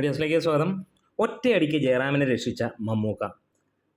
വീഡിയോസിലേക്ക് സ്വാഗതം. ഒറ്റയടിക്ക് ജയറാമിനെ രക്ഷിച്ച മമ്മൂക്ക.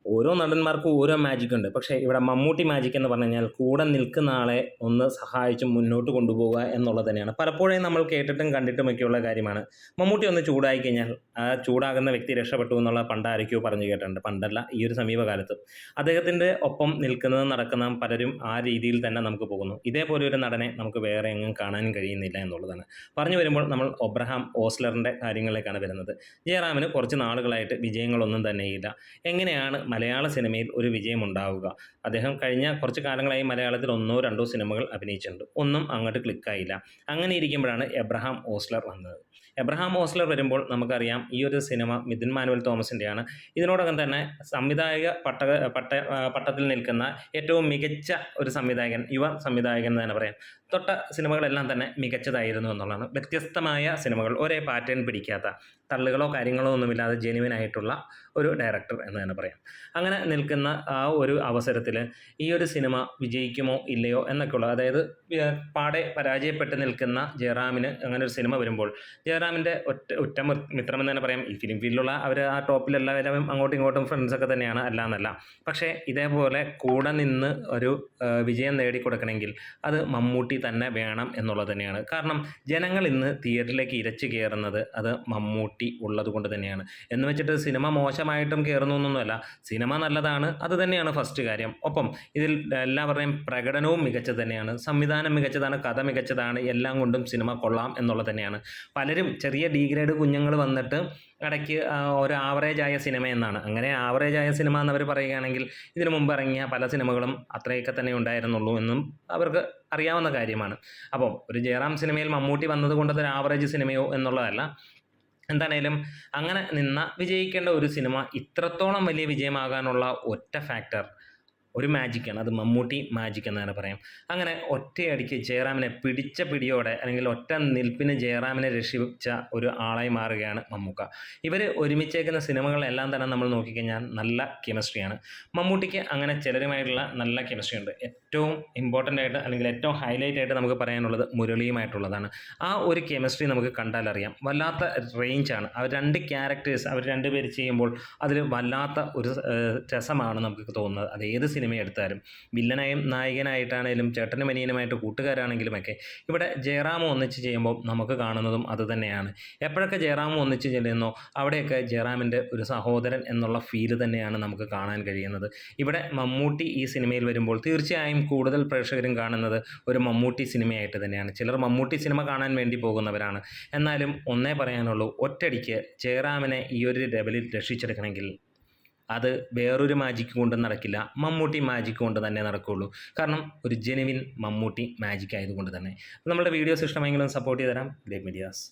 ഓരോ നടന്മാർക്കും ഓരോ മാജിക് ഉണ്ട്. പക്ഷേ ഇവിടെ മമ്മൂട്ടി മാജിക് എന്ന് പറഞ്ഞു കഴിഞ്ഞാൽ കൂടെ നിൽക്കുന്ന ആളെ ഒന്ന് സഹായിച്ച് മുന്നോട്ട് കൊണ്ടുപോകുക എന്നുള്ളത് തന്നെയാണ്. പലപ്പോഴും നമ്മൾ കേട്ടിട്ടും കണ്ടിട്ടും കണ്ടിട്ടുമൊക്കെയുള്ള കാര്യമാണ്. മമ്മൂട്ടി ഒന്ന് ചൂടായി കഴിഞ്ഞാൽ ആ ചൂടാകുന്ന വ്യക്തി രക്ഷപ്പെട്ടു എന്നുള്ള പണ്ടാരൊക്കെയോ പറഞ്ഞു കേട്ടിട്ടുണ്ട്. പണ്ടല്ല ഈ ഒരു സമീപകാലത്ത്. അദ്ദേഹത്തിന്റെ ഒപ്പം നിൽക്കുന്നത് നടക്കുന്ന പലരും ആ രീതിയിൽ തന്നെ നമുക്ക് പോകുന്നു. ഇതേപോലെ ഒരു നടനെ നമുക്ക് വേറെ എങ്ങും കാണാൻ കഴിയുന്നില്ല എന്നുള്ളതാണ്. പറഞ്ഞു വരുമ്പോൾ നമ്മൾ ഒബ്രഹാം ഓസ്ലറിന്റെ കാര്യങ്ങളിലേക്കാണ് വരുന്നത്. ജയറാമിന് കുറച്ച് നാളുകളായിട്ട് വിജയങ്ങളൊന്നും തന്നെയില്ല. എങ്ങനെയാണ് മലയാള സിനിമയിൽ ഒരു വിജയമുണ്ടാവുക. അദ്ദേഹം കഴിഞ്ഞ കുറച്ച് കാലങ്ങളായി മലയാളത്തിൽ ഒന്നോ രണ്ടോ സിനിമകൾ അഭിനയിച്ചിട്ടുണ്ട്. ഒന്നും അങ്ങോട്ട് ക്ലിക്കായില്ല. അങ്ങനെ ഇരിക്കുമ്പോഴാണ് എബ്രഹാം ഓസ്ലർ വന്നത്. എബ്രഹാം ഓസ്ലർ വരുമ്പോൾ നമുക്കറിയാം ഈ ഒരു സിനിമ മിഥുൻ മാനുവൽ തോമസിന്റെയാണ്. ഇതിനോടകം തന്നെ സംവിധായക പട്ട പട്ട പട്ടത്തിൽ നിൽക്കുന്ന ഏറ്റവും മികച്ച ഒരു സംവിധായകൻ യുവ സംവിധായകൻ എന്ന് തന്നെ പറയാം. തൊട്ട സിനിമകളെല്ലാം തന്നെ മികച്ചതായിരുന്നു എന്നുള്ളതാണ് വ്യത്യസ്തമായ സിനിമകൾ. ഒരേ പാറ്റേൺ പിടിക്കാത്ത തള്ളുകളോ കാര്യങ്ങളോ ഒന്നുമില്ലാതെ ജെനുവിൻ ആയിട്ടുള്ള ഒരു ഡയറക്ടർ എന്ന് തന്നെ പറയാം. അങ്ങനെ നിൽക്കുന്ന ആ ഒരു അവസരത്തിൽ ഈ ഒരു സിനിമ വിജയിക്കുമോ ഇല്ലയോ എന്നൊക്കെയുള്ള അതായത് പാടെ പരാജയപ്പെട്ട് നിൽക്കുന്ന ജയറാമിന് അങ്ങനെ ഒരു സിനിമ വരുമ്പോൾ ജയറാമിന്റെ ഒറ്റ ഒറ്റ മിത്രം മിത്രമെന്ന് തന്നെ പറയാം. ഈ ഫിലിം ഫീൽഡിലുള്ള അവർ ആ ടോപ്പിലെല്ലാവരും അങ്ങോട്ടും ഇങ്ങോട്ടും ഫ്രണ്ട്സൊക്കെ തന്നെയാണ് അല്ല എന്നല്ല. പക്ഷേ ഇതേപോലെ കൂടെ നിന്ന് ഒരു വിജയം നേടിക്കൊടുക്കണമെങ്കിൽ അത് മമ്മൂട്ടി തന്നെ വേണം എന്നുള്ളത് തന്നെയാണ്. കാരണം ജനങ്ങൾ ഇന്ന് തിയേറ്ററിലേക്ക് ഇരച്ചു കയറുന്നത് അത് മമ്മൂട്ടി ഉള്ളത് കൊണ്ട് തന്നെയാണ്. എന്ന് വെച്ചിട്ട് സിനിമ മോശമായിട്ടും കയറുന്നു എന്നൊന്നുമല്ല. സിനിമ നല്ലതാണ് അത് തന്നെയാണ് ഫസ്റ്റ് കാര്യം. ഒപ്പം ഇതിൽ എല്ലാവരുടെയും പ്രകടനവും മികച്ചത് തന്നെയാണ്. സംവിധാനം മികച്ചതാണ് കഥ മികച്ചതാണ് എല്ലാം കൊണ്ടും സിനിമ കൊള്ളാം എന്നുള്ളത് തന്നെയാണ്. പലരും ചെറിയ ഡി ഗ്രേഡ് കുഞ്ഞുങ്ങൾ വന്നിട്ട് ഇടയ്ക്ക് ഒരു ആവറേജ് ആയ സിനിമ എന്നാണ്. അങ്ങനെ ആവറേജ് ആയ സിനിമ എന്നവർ പറയുകയാണെങ്കിൽ ഇതിനു മുമ്പ് ഇറങ്ങിയ പല സിനിമകളും അത്രയൊക്കെ തന്നെ ഉണ്ടായിരുന്നുള്ളൂ എന്നും അവർക്ക് അറിയാവുന്ന കാര്യമാണ്. അപ്പം ഒരു ജയറാം സിനിമയിൽ മമ്മൂട്ടി വന്നതുകൊണ്ട് ഒരു ആവറേജ് സിനിമയോ എന്നുള്ളതല്ല. എന്താണേലും അങ്ങനെ നിന്ന വിജയിക്കേണ്ട ഒരു സിനിമ ഇത്രത്തോളം വലിയ വിജയമാകാനുള്ള ഒറ്റ ഫാക്ടർ ഒരു മാജിക്കാണ് അത് മമ്മൂട്ടി മാജിക് എന്ന് തന്നെ പറയാം. അങ്ങനെ ഒറ്റയടിക്ക് ജയറാമിനെ പിടിച്ച പിടിയോടെ അല്ലെങ്കിൽ ഒറ്റ നിൽപ്പിന് ജയറാമിനെ രക്ഷിച്ച ഒരു ആളായി മാറുകയാണ് മമ്മൂക്ക. ഇവർ ഒരുമിച്ചേക്കുന്ന സിനിമകളെല്ലാം തന്നെ നമ്മൾ നോക്കിക്കഴിഞ്ഞാൽ നല്ല കെമിസ്ട്രിയാണ് മമ്മൂട്ടിക്ക് അങ്ങനെ ചിലരുമായിട്ടുള്ള നല്ല കെമിസ്ട്രി ഉണ്ട്. ഏറ്റവും ഇമ്പോർട്ടന്റ് ആയിട്ട് അല്ലെങ്കിൽ ഏറ്റവും ഹൈലൈറ്റ് ആയിട്ട് നമുക്ക് പറയാനുള്ളത് മുരളിയുമായിട്ടുള്ളതാണ്. ആ ഒരു കെമിസ്ട്രി നമുക്ക് കണ്ടാൽ അറിയാം. വല്ലാത്ത റേഞ്ചാണ് അവർ രണ്ട് ക്യാരക്ടേഴ്സ് അവർ രണ്ടുപേർ ചെയ്യുമ്പോൾ അതിൽ വല്ലാത്ത ഒരു രസമാണ് നമുക്ക് തോന്നുന്നത്. അത് ഏത് സിനിമ എടുത്താലും. വില്ലനായും നായകനായിട്ടാണേലും ചേട്ടനും അനിയനുമായിട്ട് കൂട്ടുകാരാണെങ്കിലുമൊക്കെ ഇവിടെ ജയറാം ഒന്നിച്ച് ചെയ്യുമ്പോൾ നമുക്ക് കാണുന്നതും അതുതന്നെയാണ് എപ്പോഴൊക്കെ ജയറാം ഒന്നിച്ച് ചെല്ലുന്നോ അവിടെയൊക്കെ ജയറാമിന്റെ ഒരു സഹോദരൻ എന്നുള്ള ഫീൽ തന്നെയാണ് നമുക്ക് കാണാൻ കഴിയുന്നത്. ഇവിടെ മമ്മൂട്ടി ഈ സിനിമയിൽ വരുമ്പോൾ തീർച്ചയായും കൂടുതൽ പ്രേക്ഷകരും കാണുന്നത് ഒരു മമ്മൂട്ടി സിനിമയായിട്ട് തന്നെയാണ്. ചിലർ മമ്മൂട്ടി സിനിമ കാണാൻ വേണ്ടി പോകുന്നവരാണ്. എന്നാലും ഒന്നേ പറയാനുള്ളൂ ഒറ്റടിക്ക് ജയറാമിനെ ഈ ഒരു ലെവലിൽ രക്ഷിച്ചെടുക്കണമെങ്കിൽ അത് വേറൊരു മാജിക് കൊണ്ട് നടക്കില്ല. മമ്മൂട്ടി മാജിക് കൊണ്ട് തന്നെ നടക്കുകയുള്ളൂ കാരണം ഒരു ജെനുവിൻ മമ്മൂട്ടി മാജിക് ആയതുകൊണ്ട് തന്നെ. നമ്മുടെ വീഡിയോസ് ഇഷ്ടമെങ്കിലും സപ്പോർട്ട് ചെയ്ത് തരാം. Great medias